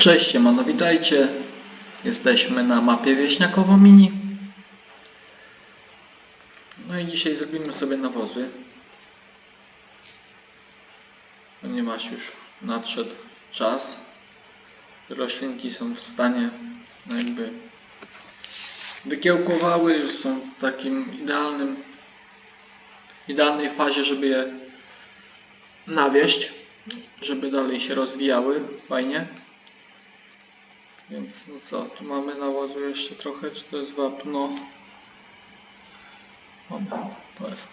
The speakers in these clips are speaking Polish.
Cześć, siemano, witajcie. Jesteśmy na mapie wieśniakowo mini. No i dzisiaj zrobimy sobie nawozy. Ponieważ już nadszedł czas. Roślinki są w stanie jakby wykiełkowały, już są w takim idealnym idealnej fazie, żeby je nawieść, żeby dalej się rozwijały fajnie. Więc no co, tu mamy nawozu jeszcze trochę, czy to jest wapno? Dobra, to jest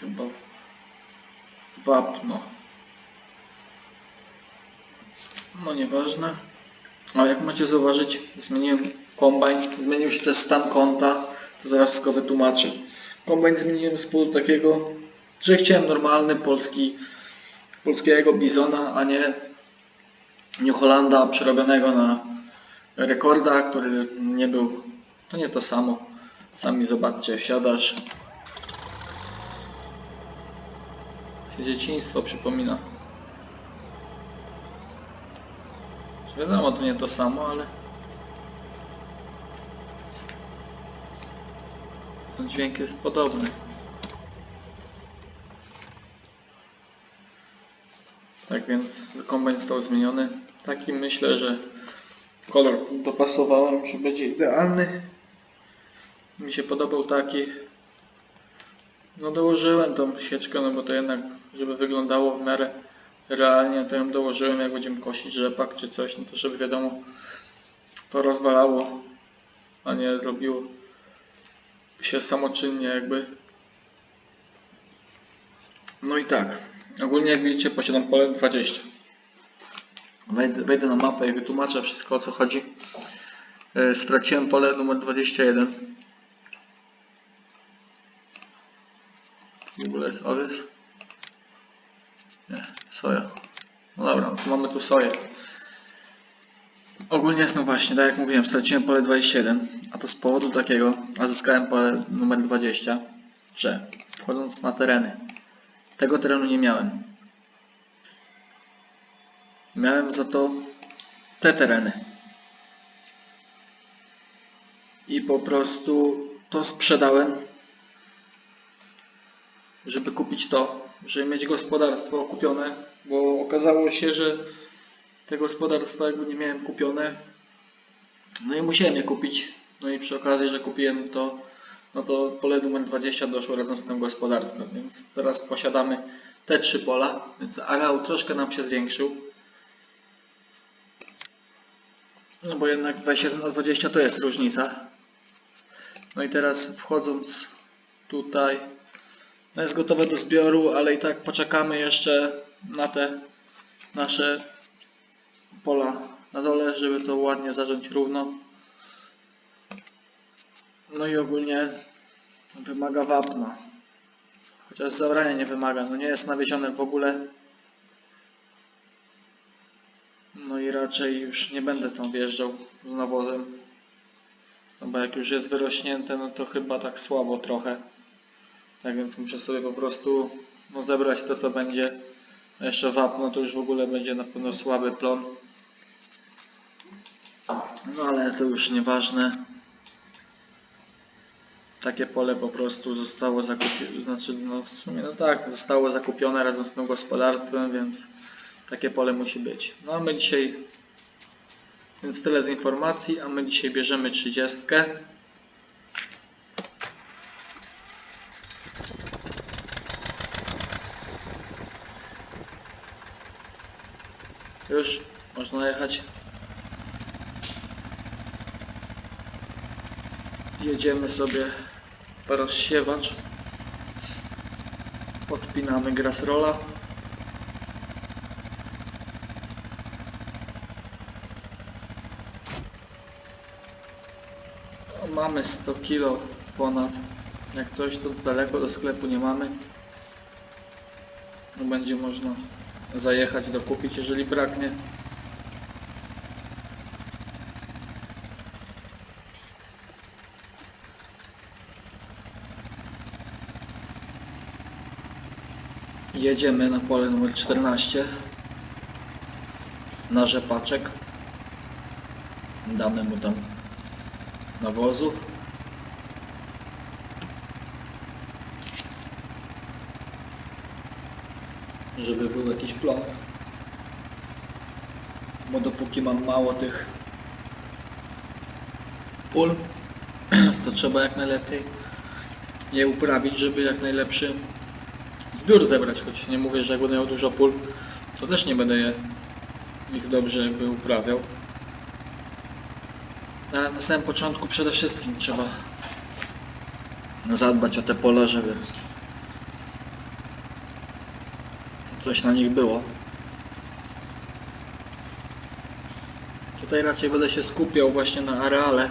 chyba wapno. No nieważne. A jak macie zauważyć, zmieniłem kombajn, zmienił się też stan konta, to zaraz wszystko wytłumaczę. Kombajn zmieniłem z powodu takiego, że chciałem normalny polski, polskiego bizona, a nie New przerobionego na rekorda, który nie był, to nie to samo. Sami zobaczcie, wsiadasz. Się dzieciństwo przypomina. Wiadomo, to nie to samo, ale ten dźwięk jest podobny. Tak więc kombajn został zmieniony. Taki myślę, że kolor dopasowałem, że będzie idealny. Mi się podobał taki. No dołożyłem tą sieczkę, no bo to jednak, żeby wyglądało w miarę realnie, to ją dołożyłem jak będziemy kosić rzepak czy coś, no to żeby wiadomo, to rozwalało, a nie robiło się samoczynnie jakby. No i tak, ogólnie jak widzicie posiadam pole 20. Wejdę, wejdę na mapę i wytłumaczę wszystko o co chodzi. E, Straciłem pole numer 21. W ogóle jest owiec? Nie, soja. No dobra, mamy tu soję. Ogólnie jest no właśnie, tak jak mówiłem, straciłem pole 27, a to z powodu takiego, a zyskałem pole numer 20, że wchodząc na tereny, tego terenu nie miałem. Miałem za to te tereny. I po prostu to sprzedałem, żeby kupić to, żeby mieć gospodarstwo kupione, bo okazało się, że te gospodarstwa jakby nie miałem kupione. No i musiałem je kupić. No i przy okazji, że kupiłem to, no to pole numer 20 doszło razem z tym gospodarstwem, więc teraz posiadamy te trzy pola, więc areał troszkę nam się zwiększył. No bo jednak 27 na 20 to jest różnica. No i teraz wchodząc tutaj, no jest gotowe do zbioru, ale i tak poczekamy jeszcze na te nasze pola na dole, żeby to ładnie zarządzić równo. No i ogólnie wymaga wapna. Chociaż zabrania nie wymaga, no nie jest nawiezione w ogóle. No i raczej już nie będę tam wjeżdżał z nawozem. No bo jak już jest wyrośnięte, no to chyba tak słabo trochę. Tak więc muszę sobie po prostu no, zebrać to co będzie. A jeszcze wapno to już w ogóle będzie na pewno słaby plon. No ale to już nieważne. Takie pole po prostu zostało zakupione, znaczy no w sumie no tak, zostało zakupione razem z tym gospodarstwem, więc takie pole musi być. No a my dzisiaj, więc tyle z informacji, a my dzisiaj bierzemy 30. Już można jechać. Jedziemy sobie rozsiewacz. Podpinamy grasrola. No, Mamy 100 kilo ponad. Jak coś to daleko do sklepu nie mamy. No, będzie można zajechać, dokupić, jeżeli braknie. Jedziemy na pole numer 14. na rzepaczek. Damy mu tam nawozu. Żeby był jakiś plon. Bo dopóki mam mało tych pól, to trzeba jak najlepiej je uprawić, żeby jak najlepszy zbiór zebrać. Choć nie mówię, że jak będę miał dużo pól, to też nie będę je ich dobrze jakby uprawiał. Ale na samym początku przede wszystkim trzeba zadbać o te pola, żeby coś na nich było. Tutaj raczej będę się skupiał właśnie na areale,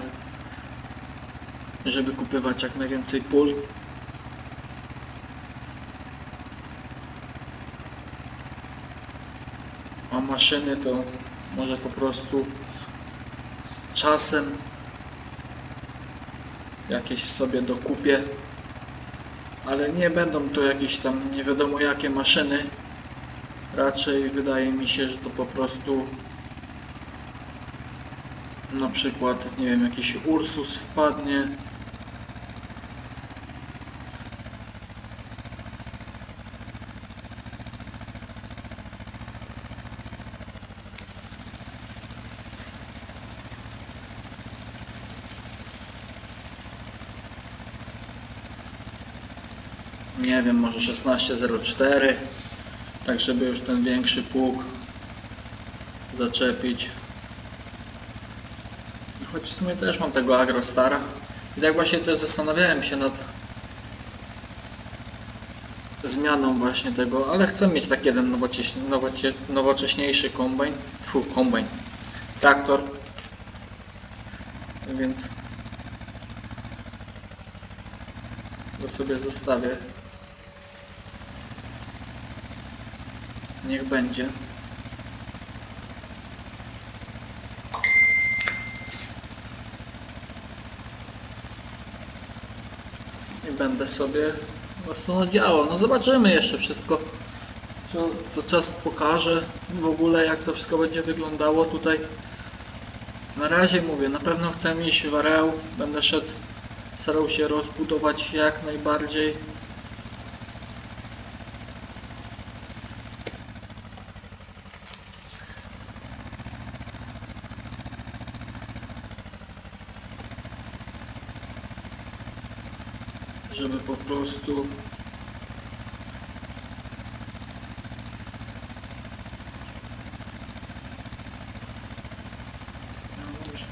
żeby kupywać jak najwięcej pól. Maszyny to może po prostu z czasem jakieś sobie dokupię. Ale nie będą to jakieś tam nie wiadomo jakie maszyny. Raczej wydaje mi się, że to po prostu na przykład, nie wiem, jakiś Ursus wpadnie. Nie wiem, może 1604, tak żeby już ten większy pług zaczepić. Choć w sumie też mam tego Agrostara. I tak właśnie też zastanawiałem się nad zmianą właśnie tego, ale chcę mieć taki jeden nowocześniejszy kombajn, fu, kombajn, traktor. Więc go sobie zostawię. Niech będzie. I będę sobie działał. No zobaczymy jeszcze wszystko, co, co czas pokaże w ogóle jak to wszystko będzie wyglądało tutaj. Na razie mówię, na pewno chcę iść w areał, będę szedł, starał się rozbudować jak najbardziej. Żeby po prostu no dobrze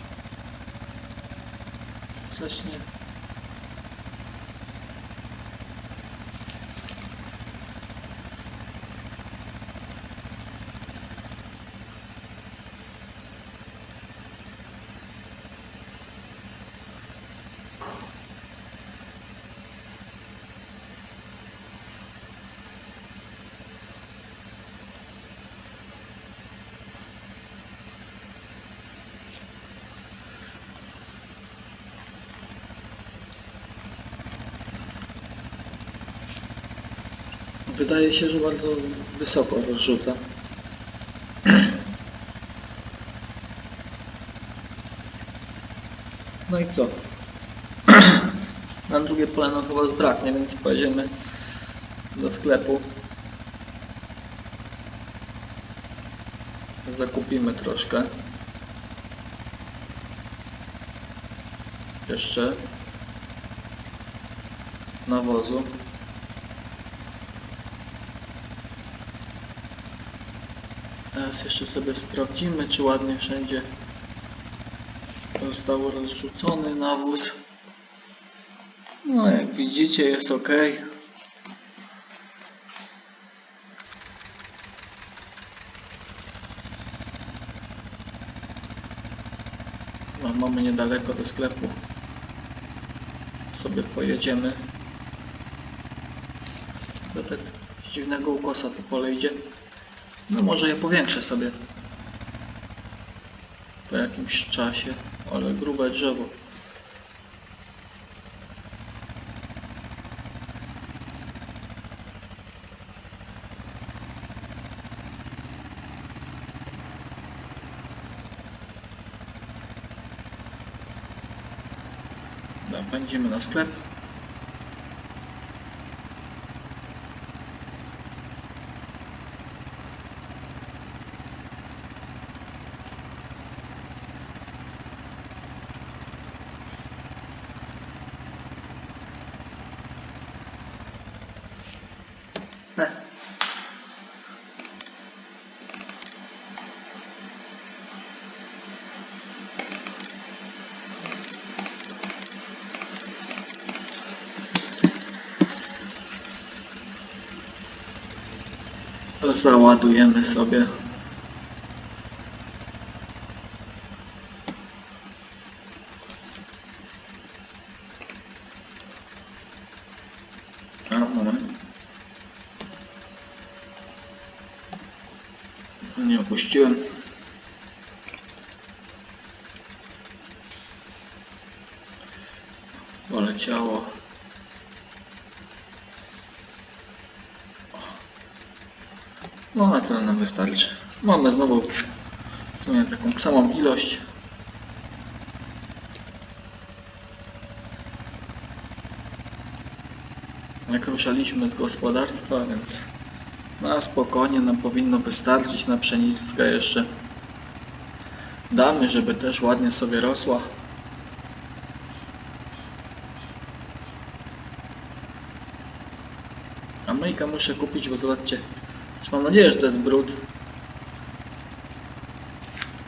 wydaje się, że bardzo wysoko rozrzuca. No i co? Na drugie plano chyba zbraknie, więc pojedziemy do sklepu. Zakupimy troszkę. Jeszcze. Nawozu teraz jeszcze sobie sprawdzimy czy ładnie wszędzie został rozrzucony nawóz. No jak widzicie jest ok. No, mamy niedaleko do sklepu. Sobie pojedziemy. Do tak dziwnego ukosa to pole idzie no może je powiększę sobie. Po jakimś czasie. Ale grube drzewo. Napędzimy na sklep. Załadujemy sobie. A, moment. Nie opuściłem. Poleciało. No na tyle nam wystarczy. Mamy znowu w sumie taką samą ilość. Jak ruszaliśmy z gospodarstwa, więc na spokojnie nam powinno wystarczyć na pszenickę jeszcze. Damy, żeby też ładnie sobie rosła. A myjka muszę kupić, bo zobaczcie. Znaczy mam nadzieję, że to jest brud.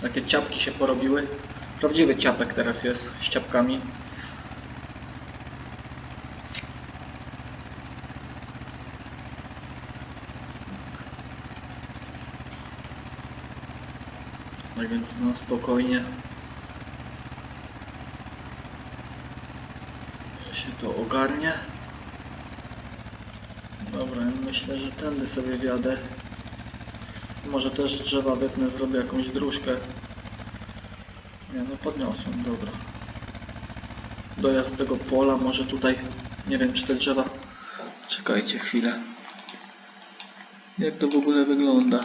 Takie ciapki się porobiły. Prawdziwy ciapek teraz jest z ciapkami. Tak więc no spokojnie się to ogarnie. Dobra, myślę, że tędy sobie wjadę. Może też drzewa wytnę, zrobię jakąś dróżkę. Nie no, podniosłem, dobra. Dojazd tego pola, może tutaj, nie wiem czy te drzewa... Czekajcie chwilę. Jak to w ogóle wygląda?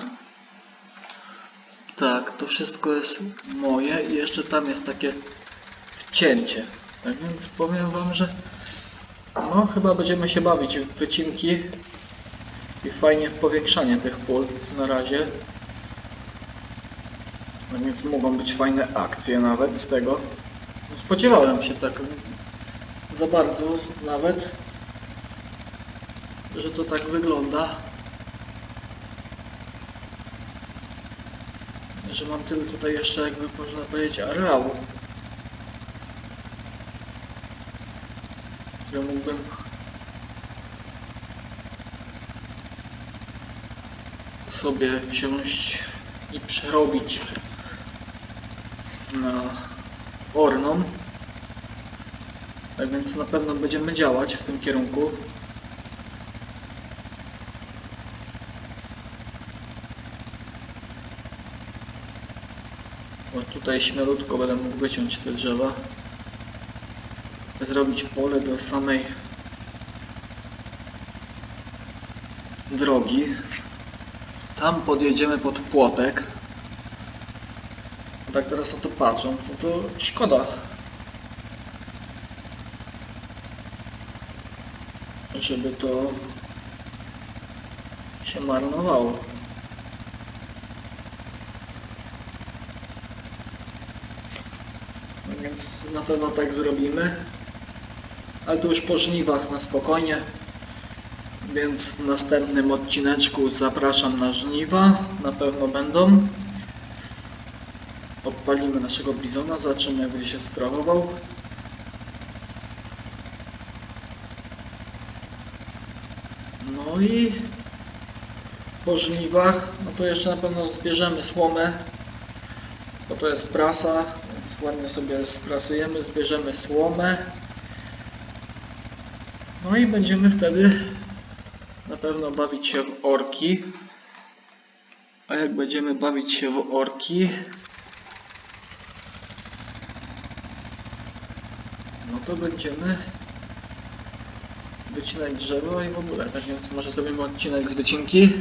Tak, to wszystko jest moje i jeszcze tam jest takie wcięcie. Tak więc powiem wam, że no chyba będziemy się bawić w wycinki i fajnie w powiększanie tych pól na razie. Tak więc mogą być fajne akcje nawet z tego. No, Spodziewałem się tak za bardzo nawet, że to tak wygląda. Że mam tyle tutaj jeszcze jakby można powiedzieć areału. Które mógłbym sobie wziąć i przerobić na orną. Tak więc na pewno będziemy działać w tym kierunku. Bo tutaj śmielutko będę mógł wyciąć te drzewa zrobić pole do samej drogi. Tam podjedziemy pod płotek. Tak teraz na to patrząc, no to szkoda. Żeby to się marnowało. No Więc na pewno tak zrobimy ale to już po żniwach na spokojnie. Więc w następnym odcineczku zapraszam na żniwa. Na pewno będą. Odpalimy naszego bizona, zobaczymy jak będzie się sprawował. No i po żniwach, no to jeszcze na pewno zbierzemy słomę, bo to jest prasa, więc ładnie sobie sprasujemy, zbierzemy słomę. No i będziemy wtedy na pewno bawić się w orki. A jak będziemy bawić się w orki, no to będziemy wycinać drzewo i w ogóle. Tak więc może zrobimy odcinek z wycinki,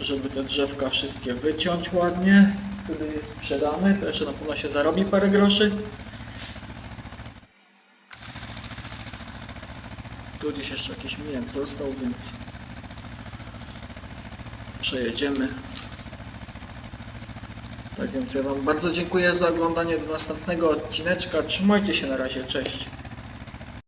żeby te drzewka wszystkie wyciąć ładnie. Wtedy je sprzedamy, to jeszcze na pewno się zarobi parę groszy. Tu gdzieś jeszcze jakiś mijak został, więc przejedziemy. Tak więc ja Wam bardzo dziękuję za oglądanie do następnego odcineczka. Trzymajcie się na razie, cześć.